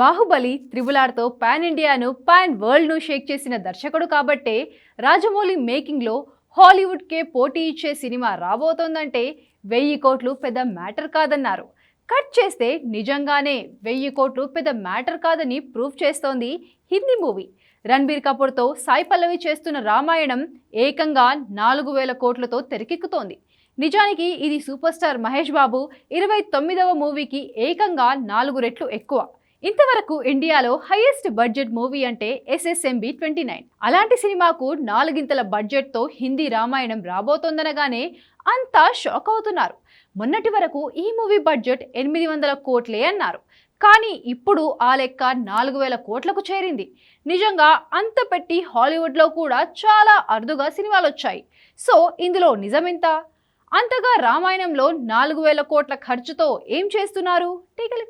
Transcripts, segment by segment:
బాహుబలి త్రిబులార్తో పాన్ ఇండియాను పాన్ వరల్డ్ను షేక్ చేసిన దర్శకుడు కాబట్టే రాజమౌళి మేకింగ్లో హాలీవుడ్కే పోటీ ఇచ్చే సినిమా రాబోతోందంటే వెయ్యి కోట్లు పెద్ద మ్యాటర్ కాదన్నారు. కట్ చేస్తే నిజంగానే వెయ్యి కోట్లు పెద్ద మ్యాటర్ కాదని ప్రూవ్ చేస్తోంది హిందీ మూవీ. రణబీర్ కపూర్తో సాయి పల్లవి చేస్తున్న రామాయణం ఏకంగా నాలుగు వేల కోట్లతో తెరకెక్కుతోంది. నిజానికి ఇది సూపర్ స్టార్ మహేష్ బాబు ఇరవై తొమ్మిదవ మూవీకి ఏకంగా నాలుగు రెట్లు ఎక్కువ. ఇంతవరకు ఇండియాలో హైయెస్ట్ బడ్జెట్ మూవీ అంటే ఎస్ఎస్ఎంబి ట్వంటీ నైన్. అలాంటి సినిమాకు నాలుగింతల బడ్జెట్తో హిందీ రామాయణం రాబోతోందనగానే అంతా షాక్ అవుతున్నారు. మొన్నటి వరకు ఈ మూవీ బడ్జెట్ ఎనిమిది వందల కోట్లే అన్నారు. కానీ ఇప్పుడు ఆ లెక్క నాలుగు వేల కోట్లకు చేరింది. నిజంగా అంత పెట్టి హాలీవుడ్లో కూడా చాలా అరుదుగా సినిమాలు వచ్చాయి సో ఇందులో నిజమెంత? అంతగా రామాయణంలో నాలుగు వేల కోట్ల ఖర్చుతో ఏం చేస్తున్నారు? టీకలి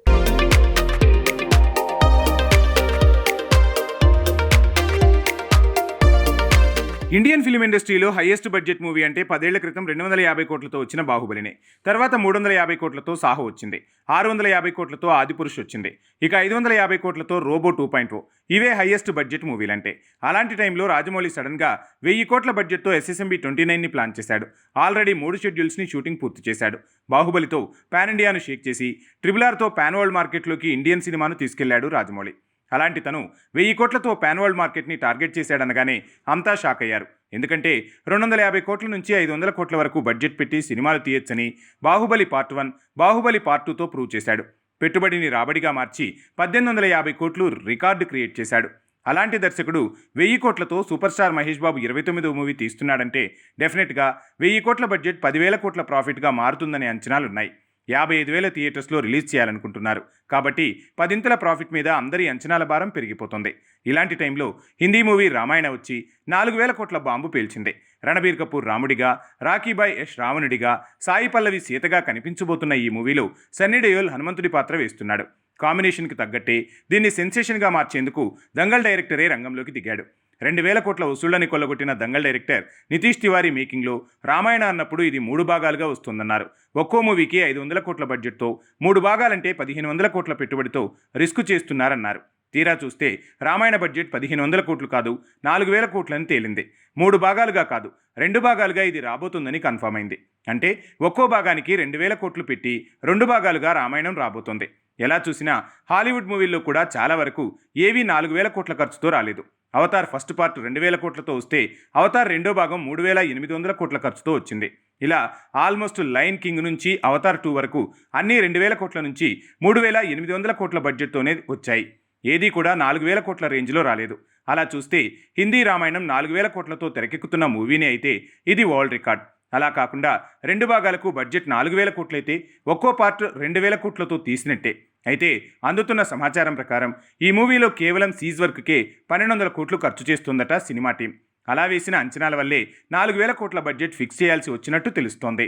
ఇండియన్ ఫిల్మ్ ఇండస్ట్రీలో హైయెస్ట్ బడ్జెట్ మూవీ అంటే పదేళ్ళ క్రితం రెండు వందల యాభై కోట్లతో వచ్చిన బాహుబలినే. తర్వాత మూడు వందల యాభై కోట్లతో సాహో వచ్చింది. ఆరు వందల యాభై కోట్లతో ఆదిపురుష్ వచ్చింది. ఇక ఐదు వందల యాభై కోట్లతో రోబో టూ పాయింట్ ఇవే హైయెస్ట్ బడ్జెట్ మూవీలంటే. అలాంటి టైంలో రాజమౌళి సడన్గా వెయ్యి కోట్ల బడ్జెట్తో ఎస్ఎస్ఎంబి ట్వంటీ నైన్ని ప్లాన్ చేశాడు. ఆల్రెడీ మూడు షెడ్యూల్స్ని షూటింగ్ పూర్తి చేశాడు. బాహుబలితో పాన్ ఇండియాను షేక్ చేసి ట్రిబుల్ ఆర్తో పాన్ వరల్డ్ మార్కెట్లోకి ఇండియన్ సినిమాను తీసుకెళ్ళాడు రాజమౌళి. అలాంటి తను వెయ్యి కోట్లతో పాన్ మార్కెట్ని టార్గెట్ చేశాడనగానే అంతా షాక్ అయ్యారు. ఎందుకంటే రెండు వందల యాభై కోట్ల నుంచి ఐదు వందల కోట్ల వరకు బడ్జెట్ పెట్టి సినిమాలు తీయొచ్చని Baahubali part one Baahubali part టూతో ప్రూవ్ చేశాడు. పెట్టుబడిని రాబడిగా మార్చి పద్దెనిమిది వందల యాభై కోట్లు రికార్డు క్రియేట్ చేశాడు. అలాంటి దర్శకుడు వెయ్యి కోట్లతో సూపర్ స్టార్ మహేష్ బాబు ఇరవై తొమ్మిదో మూవీ తీస్తున్నాడంటే డెఫినెట్గా వెయ్యి కోట్ల బడ్జెట్ పదివేల కోట్ల ప్రాఫిట్గా మారుతుందనే అంచనాలున్నాయి. యాభై ఐదు వేల థియేటర్స్లో రిలీజ్ చేయాలనుకుంటున్నారు. కాబట్టి పదింతల ప్రాఫిట్ మీద అందరి అంచనాల భారం పెరిగిపోతుంది. ఇలాంటి టైంలో హిందీ మూవీ రామాయణ వచ్చి నాలుగు వేల కోట్ల బాంబు పేల్చింది. రణబీర్ కపూర్ రాముడిగా రాఖీబాయ్ యష్ రావణుడిగా సాయి పల్లవి సీతగా కనిపించబోతున్న ఈ మూవీలో సన్నీ డయోల్ హనుమంతుడి పాత్ర వేస్తున్నాడు. కాంబినేషన్కి తగ్గట్టే దీన్ని సెన్సేషన్గా మార్చేందుకు దంగల్ డైరెక్టరే రంగంలోకి దిగాడు. రెండు వేల కోట్ల వసూళ్ళని కొల్లగొట్టిన దంగల్ డైరెక్టర్ నితీష్ తివారీ మేకింగ్లో రామాయణ అన్నప్పుడు ఇది మూడు భాగాలుగా వస్తుందన్నారు. ఒక్కో మూవీకి ఐదు వందల కోట్ల బడ్జెట్తో మూడు భాగాలంటే పదిహేను వందల కోట్ల పెట్టుబడితో రిస్క్ చేస్తున్నారన్నారు. తీరా చూస్తే రామాయణ బడ్జెట్ పదిహేను వందల కోట్లు కాదు నాలుగు వేల కోట్లని తేలింది. మూడు భాగాలుగా కాదు రెండు భాగాలుగా ఇది రాబోతుందని కన్ఫర్మ్ అయింది. అంటే ఒక్కో భాగానికి రెండు వేల కోట్లు పెట్టి రెండు భాగాలుగా రామాయణం రాబోతుంది. ఎలా చూసినా హాలీవుడ్ మూవీల్లో కూడా చాలా వరకు ఏవీ నాలుగు వేల కోట్ల ఖర్చుతో రాలేదు. అవతార్ ఫస్ట్ పార్ట్ రెండు వేల కోట్లతో వస్తే అవతార్ రెండో భాగం మూడు వేల ఎనిమిది వందల కోట్ల ఖర్చుతో వచ్చింది. ఇలా ఆల్మోస్ట్ లైన్ కింగ్ నుంచి అవతార్ టూ వరకు అన్నీ రెండు వేల కోట్ల నుంచి మూడు వేల ఎనిమిది వందల కోట్ల బడ్జెట్తోనే వచ్చాయి. ఏదీ కూడా నాలుగు వేల కోట్ల రేంజ్లో రాలేదు. అలా చూస్తే హిందీ రామాయణం నాలుగు వేల కోట్లతో తెరకెక్కుతున్న మూవీనే అయితే ఇది వరల్డ్ రికార్డ్. అలా కాకుండా రెండు భాగాలకు బడ్జెట్ నాలుగు వేల కోట్లయితే ఒక్కో పార్ట్ రెండు వేల కోట్లతో తీసినట్టే. అయితే అందుతున్న సమాచారం ప్రకారం ఈ మూవీలో కేవలం సీజ్ వర్క్కే పన్నెండు వందల కోట్లు ఖర్చు చేస్తుందట సినిమా టీం. అలా వేసిన అంచనాల వల్లే నాలుగు వేల కోట్ల బడ్జెట్ ఫిక్స్ చేయాల్సి వచ్చినట్టు తెలుస్తోంది.